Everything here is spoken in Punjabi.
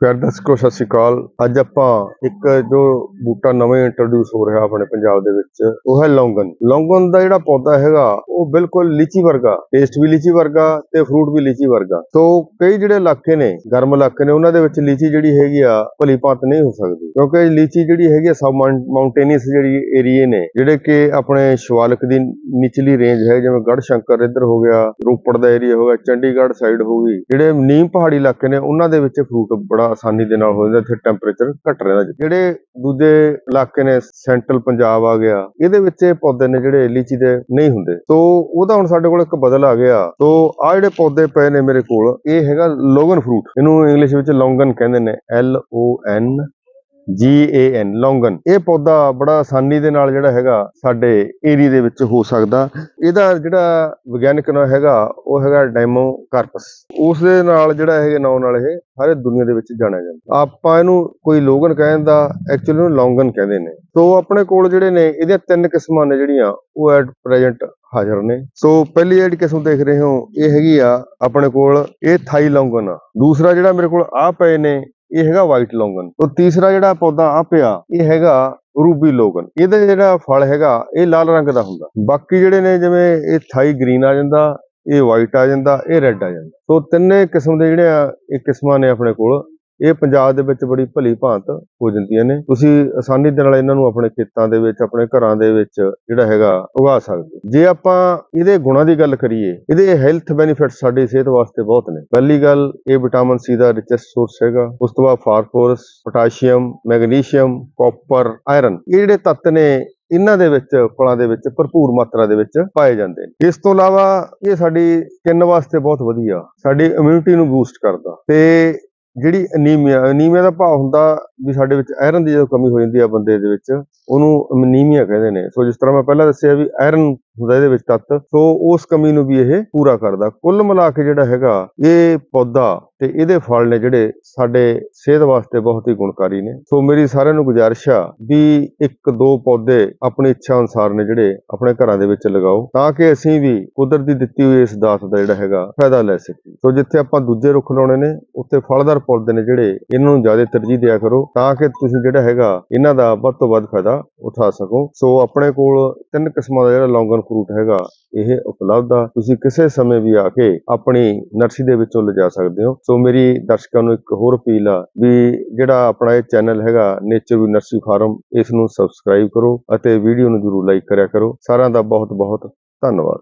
ਪਿਆਰ ਦਰਸ਼ਕੋ ਸਤਿ ਸ਼੍ਰੀ ਅਕਾਲ। ਅੱਜ ਆਪਾਂ ਇੱਕ ਜੋ ਬੂਟਾ ਨਵੇਂ ਇੰਟਰੋਡਿਊਸ ਹੋ ਰਿਹਾ ਆਪਣੇ ਪੰਜਾਬ ਦੇ ਵਿੱਚ, ਉਹ ਹੈ ਲੌਂਗਨ। ਲੌਂਗਨ ਦਾ ਜਿਹੜਾ ਪੌਦਾ ਹੈਗਾ, ਉਹ ਬਿਲਕੁਲ ਲੀਚੀ ਵਰਗਾ ਟੇਸਟ ਵੀ ਲੀਚੀ ਵਰਗਾ ਤੇ ਫਰੂਟ ਵੀ ਲੀਚੀ ਵਰਗਾ। ਸੋ ਕਈ ਜਿਹੜੇ ਇਲਾਕੇ ਨੇ, ਗਰਮ ਇਲਾਕੇ ਨੇ, ਉਹਨਾਂ ਦੇ ਵਿੱਚ ਲੀਚੀ ਜਿਹੜੀ ਹੈਗੀ ਆ, ਭਲੀ ਭਾਂਤ ਨਹੀਂ ਹੋ ਸਕਦੀ। ਕਿਉਂਕਿ ਲੀਚੀ ਜਿਹੜੀ ਹੈਗੀ ਆ, ਸਬ ਮਾਊਂਟੇਨੀਅਸ ਜਿਹੜੀ ਏਰੀਏ ਨੇ, ਜਿਹੜੇ ਕਿ ਆਪਣੇ ਸ਼ਿਵਾਲਿਕ ਦੀ ਨਿਚਲੀ ਰੇਂਜ ਹੈ, ਜਿਵੇਂ ਗੜ ਸ਼ੰਕਰ ਇੱਧਰ ਹੋ ਗਿਆ, ਰੋਪੜ ਦਾ ਏਰੀਆ ਹੋ ਗਿਆ, ਚੰਡੀਗੜ੍ਹ ਸਾਈਡ ਹੋ ਗਈ, ਜਿਹੜੇ ਨੀਮ ਪਹਾੜੀ ਇਲਾਕੇ ਨੇ, ਉਹਨਾਂ ਦੇ ਵਿੱਚ ਫਰੂਟ ਬੜਾ ਆਸਾਨੀ ਦੇ ਨਾਲ ਹੋ ਜਾਂਦਾ, ਇੱਥੇ ਟੈਂਪਰੇਚਰ ਘਟ ਰਹਿੰਦਾ ਜਿਹੜੇ ਦੂਜੇ ਇਲਾਕੇ ਨੇ ਸੈਂਟਰਲ ਪੰਜਾਬ ਆ ਗਿਆ, ਇਹਦੇ ਵਿੱਚ ਇਹ ਪੌਦੇ ਨੇ ਜਿਹੜੇ ਲੀਚੀ ਦੇ ਨਹੀਂ ਹੁੰਦੇ। ਸੋ ਉਹਦਾ ਹੁਣ ਸਾਡੇ ਕੋਲ ਇੱਕ ਬਦਲ ਆ ਗਿਆ। ਸੋ ਆ ਜਿਹੜੇ ਪੌਦੇ ਪਏ ਨੇ ਮੇਰੇ ਕੋਲ, ਇਹ ਹੈਗਾ ਲੋਗਨ ਫਰੂਟ ਇਹਨੂੰ ਇੰਗਲਿਸ਼ ਵਿੱਚ ਲੌਂਗਨ ਕਹਿੰਦੇ ਨੇ, L O N G A N ਲੌਂਗਨ ਇਹ ਪੌਦਾ ਬੜਾ ਆਸਾਨੀ ਦੇ ਨਾਲ ਜਿਹੜਾ ਹੈਗਾ ਸਾਡੇ ਏਰੀਆ ਦੇ ਵਿੱਚ ਹੋ ਸਕਦਾ। ਇਹਦਾ ਜਿਹੜਾ ਵਿਗਿਆਨਕ ਨਾਮ ਹੈਗਾ, ਉਹ ਹੈਗਾ ਡੈਮੋਕਾਰਪਸ ਉਸ ਦੇ ਨਾਲ ਜਿਹੜਾ ਹੈਗੇ ਨਾਮ ਨਾਲ ਇਹ ਸਾਰੇ ਦੁਨੀਆ ਦੇ ਵਿੱਚ ਜਾਣਿਆ ਜਾਂਦਾ। ਆਪਾਂ ਇਹਨੂੰ ਕੋਈ ਲੋਗਨ ਕਹਿੰਦਾ ਐਕਚੁਅਲੀ ਇਹਨੂੰ ਲੌਂਗਨ ਕਹਿੰਦੇ ਨੇ। ਸੋ ਆਪਣੇ ਕੋਲ ਜਿਹੜੇ ਨੇ, ਇਹਦੀਆਂ ਤਿੰਨ ਕਿਸਮਾਂ ਨੇ ਜਿਹੜੀਆਂ, ਉਹ ਐਟ ਪ੍ਰੈਜ਼ੈਂਟ ਹਾਜ਼ਰ ਨੇ। ਸੋ ਪਹਿਲੀ ਜਿਹੜੀ ਕਿਸਮ ਦੇਖ ਰਹੇ ਹੋ, ਇਹ ਹੈਗੀ ਆ ਆਪਣੇ ਕੋਲ, ਇਹ ਥਾਈ ਲੌਂਗਨ ਆ। ਦੂਸਰਾ ਜਿਹੜਾ ਮੇਰੇ ਕੋਲ ਆ ਪਏ ਨੇ ਇਹ ਹੈਗਾ ਵਾਈਟ ਲੌਂਗਨ। ਤੋਂ ਤੀਸਰਾ ਜਿਹੜਾ ਪੌਦਾ ਆ ਪਿਆ, ਇਹ ਹੈਗਾ ਰੂਬੀ ਲੋਗਨ। ਇਹਦਾ ਜਿਹੜਾ ਫਲ ਹੈਗਾ, ਇਹ ਲਾਲ ਰੰਗ ਦਾ ਹੁੰਦਾ। ਬਾਕੀ ਜਿਹੜੇ ਨੇ, ਜਿਵੇਂ ਇਹ ਥਾਈ ਗ੍ਰੀਨ ਆ ਜਾਂਦਾ, ਇਹ ਵਾਈਟ ਆ ਜਾਂਦਾ, ਇਹ ਰੈੱਡ ਆ ਜਾਂਦਾ। ਸੋ ਤਿੰਨੇ ਕਿਸਮ ਦੇ ਜਿਹੜੇ ਆ, ਇਹ ਕਿਸਮਾਂ ਨੇ ਆਪਣੇ ਕੋਲ। ਇਹ ਪੰਜਾਬ ਦੇ ਵਿੱਚ ਬੜੀ ਭਲੀ ਭਾਂਤ ਹੋ ਜਾਂਦੀਆਂ ਨੇ। ਤੁਸੀਂ ਆਸਾਨੀ ਦੇ ਨਾਲ ਇਹਨਾਂ ਨੂੰ ਆਪਣੇ ਖੇਤਾਂ ਦੇ ਵਿੱਚ, ਆਪਣੇ ਘਰਾਂ ਦੇ ਵਿੱਚ ਜਿਹੜਾ ਹੈਗਾ ਉਗਾ ਸਕਦੇ ਹੋ। ਜੇ ਆਪਾਂ ਇਹਦੇ ਗੁਣਾਂ ਦੀ ਗੱਲ ਕਰੀਏ, ਇਹਦੇ ਹੈਲਥ ਬੈਨੀਫਿਟਸ ਸਾਡੀ ਸਿਹਤ ਵਾਸਤੇ ਬਹੁਤ ਨੇ। ਪਹਿਲੀ ਗੱਲ, ਇਹ ਵਿਟਾਮਿਨ ਸੀ ਦਾ ਰਿਚੈਸਟ ਸੋਰਸ ਹੈਗਾ। ਉਸ ਤੋਂ ਬਾਅਦ phosphorus potassium magnesium copper iron ਇਹ ਜਿਹੜੇ ਤੱਤ ਨੇ, ਇਹਨਾਂ ਦੇ ਵਿੱਚ, ਫਲਾਂ ਦੇ ਵਿੱਚ ਭਰਪੂਰ ਮਾਤਰਾ ਦੇ ਵਿੱਚ ਪਾਏ ਜਾਂਦੇ ਨੇ। ਇਸ ਤੋਂ ਇਲਾਵਾ ਇਹ ਸਾਡੀ ਸਕਿਨ ਵਾਸਤੇ ਬਹੁਤ ਵਧੀਆ। ਸਾਡੀ ਇਮਿਊਨਿਟੀ ਨੂੰ ਬੂਸਟ ਕਰਦਾ। ਤੇ ਜਿਹੜੀ ਅਨੀਮੀਆ ਅਨੀਮੀਆ ਦਾ ਭਾਵ ਹੁੰਦਾ ਵੀ ਸਾਡੇ ਵਿੱਚ ਆਇਰਨ ਦੀ ਜਦੋਂ ਕਮੀ ਹੋ ਜਾਂਦੀ ਆ ਬੰਦੇ ਦੇ ਵਿੱਚ, ਉਹਨੂੰ ਅਨੀਮੀਆ ਕਹਿੰਦੇ ਨੇ। ਸੋ ਜਿਸ ਤਰ੍ਹਾਂ ਮੈਂ ਪਹਿਲਾਂ ਦੱਸਿਆ ਵੀ ਆਇਰਨ ਹੁੰਦਾ ਇਹਦੇ ਵਿੱਚ ਤੱਤ। ਸੋ ਉਸ ਕਮੀ ਨੂੰ ਵੀ ਇਹ ਪੂਰਾ ਕਰਦਾ। ਕੁੱਲ ਮਿਲਾ ਕੇ ਜਿਹੜਾ ਹੈਗਾ, ਇਹ ਪੌਦਾ ਤੇ ਇਹਦੇ ਫਲ ਨੇ ਜਿਹੜੇ ਸਾਡੇ ਸਿਹਤ ਵਾਸਤੇ ਬਹੁਤ ਹੀ ਗੁਣਕਾਰੀ ਨੇ। ਸੋ ਮੇਰੀ ਸਾਰਿਆਂ ਨੂੰ ਗੁਜ਼ਾਰਿਸ਼ ਆ ਵੀ ਇੱਕ ਦੋ ਪੌਦੇ ਆਪਣੀ ਇੱਛਾ ਅਨੁਸਾਰ ਨੇ ਜਿਹੜੇ ਆਪਣੇ ਘਰਾਂ ਦੇ ਵਿੱਚ ਲਗਾਓ, ਤਾਂ ਕਿ ਅਸੀਂ ਵੀ ਕੁਦਰਤ ਦੀ ਦਿੱਤੀ ਹੋਈ ਇਸ ਦਾਤ ਦਾ ਜਿਹੜਾ ਹੈਗਾ ਫਾਇਦਾ ਲੈ ਸਕੀਏ। ਸੋ ਜਿੱਥੇ ਆਪਾਂ ਦੂਜੇ ਰੁੱਖ ਲਾਉਣੇ ਨੇ, ਉੱਥੇ ਫਲਦਾਰ ਪੌਦੇ ਨੇ ਜਿਹੜੇ ਇਹਨਾਂ ਨੂੰ ਜ਼ਿਆਦਾ ਤਰਜੀਹ ਦਿਆ ਕਰੋ, ਤਾਂ ਕਿ ਤੁਸੀਂ ਜਿਹੜਾ ਹੈਗਾ, ਇਹਨਾਂ ਦਾ ਵੱਧ ਤੋਂ ਵੱਧ ਫਾਇਦਾ ਉਠਾ ਸਕੋ। ਸੋ ਆਪਣੇ ਕੋਲ ਤਿੰਨ ਕਿਸਮਾਂ ਦਾ ਜਿਹੜਾ ਲੌਂਗਨ ਫਰੂਟ ਹੈਗਾ, ਇਹ ਉਪਲਬਧ ਆ। ਤੁਸੀਂ ਕਿਸੇ ਸਮੇਂ ਵੀ ਆ ਕੇ ਆਪਣੀ ਨਰਸਰੀ ਦੇ ਵਿੱਚੋਂ ਲਿਜਾ ਸਕਦੇ ਹੋ। ਸੋ ਮੇਰੀ ਦਰਸ਼ਕਾਂ ਨੂੰ ਇੱਕ ਹੋਰ ਅਪੀਲ ਆ ਵੀ ਜਿਹੜਾ ਆਪਣਾ ਇਹ ਚੈਨਲ ਹੈਗਾ ਨੇਚਰ ਵੀ ਨਰਸਰੀ ਫਾਰਮ ਇਸ ਨੂੰ ਸਬਸਕ੍ਰਾਈਬ ਕਰੋ ਅਤੇ ਵੀਡੀਓ ਨੂੰ ਜਰੂਰ ਲਾਈਕ ਕਰਿਆ ਕਰੋ। ਸਾਰਿਆਂ ਦਾ ਬਹੁਤ ਬਹੁਤ ਧੰਨਵਾਦ।